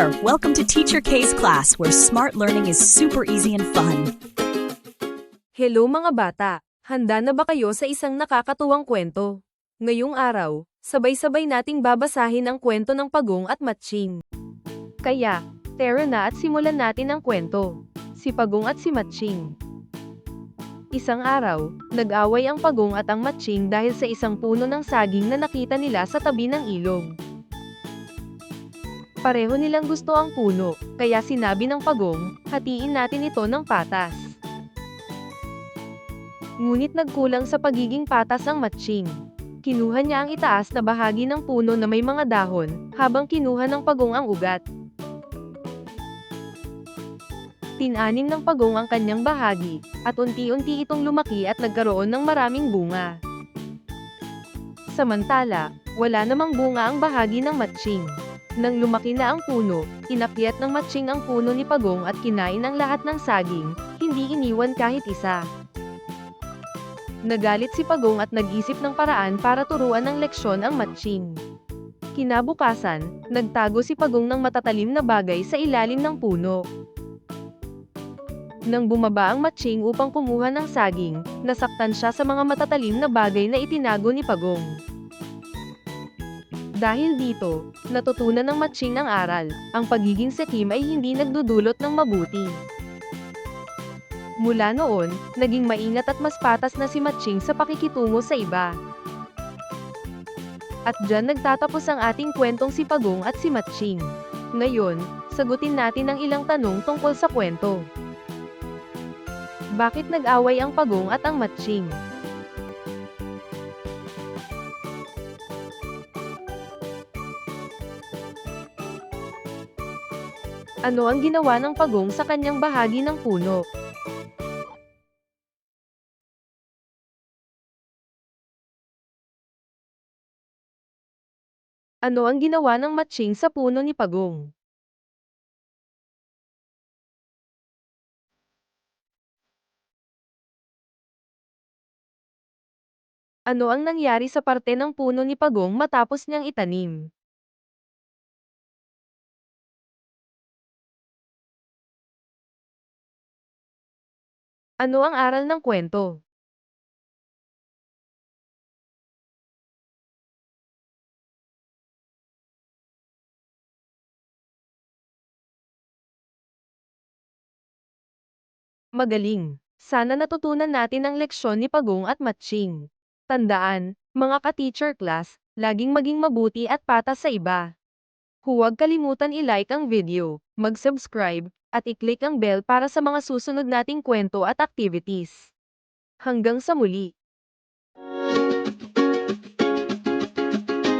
there! Welcome to Teacher K's class, where smart learning is super easy and fun. Hello mga bata! Handa na ba kayo sa isang nakakatuwang kwento? Ngayong araw, sabay-sabay nating babasahin ang kwento ng pagong at matching. Kaya, tara na at simulan natin ang kwento. Si Pagong at si Matching. Isang araw, nag-away ang Pagong at ang Matching dahil sa isang puno ng saging na nakita nila sa tabi ng ilog. Pareho nilang gusto ang puno, kaya sinabi ng Pagong, hatiin natin ito ng patas. Ngunit nagkulang sa pagiging patas ang matching. Kinuha niya ang itaas na bahagi ng puno na may mga dahon, habang kinuha ng pagong ang ugat. Tinanim ng pagong ang kanyang bahagi, at unti-unti itong lumaki at nagkaroon ng maraming bunga. Samantala, wala namang bunga ang bahagi ng matching. Nang lumaki na ang puno, inakyat ng matching ang puno ni Pagong at kinain ang lahat ng saging, hindi iniwan kahit isa. Nagalit si Pagong at nag-isip ng paraan para turuan ng leksyon ang matching. Kinabukasan, nagtago si Pagong ng matatalim na bagay sa ilalim ng puno. Nang bumaba ang matching upang kumuha ng saging, nasaktan siya sa mga matatalim na bagay na itinago ni Pagong. Dahil dito, natutunan ng matching ang aral, ang pagiging sakim ay hindi nagdudulot ng mabuti. Mula noon, naging maingat at mas patas na si Matching sa pakikitungo sa iba. At dyan nagtatapos ang ating kwentong si Pagong at si Matching. Ngayon, sagutin natin ang ilang tanong tungkol sa kwento. Bakit nag-away ang Pagong at ang Matching? Ano ang ginawa ng Pagong sa kanyang bahagi ng puno? Ano ang ginawa ng matching sa puno ni Pagong? Ano ang nangyari sa parte ng puno ni Pagong matapos niyang itanim? Ano ang aral ng kwento? Magaling. Sana natutunan natin ang leksyon ni Pagong at Matching. Tandaan, mga ka-teacher class, laging maging mabuti at patas sa iba. Huwag kalimutan i-like ang video, mag-subscribe, at i-click ang bell para sa mga susunod nating kwento at activities. Hanggang sa muli!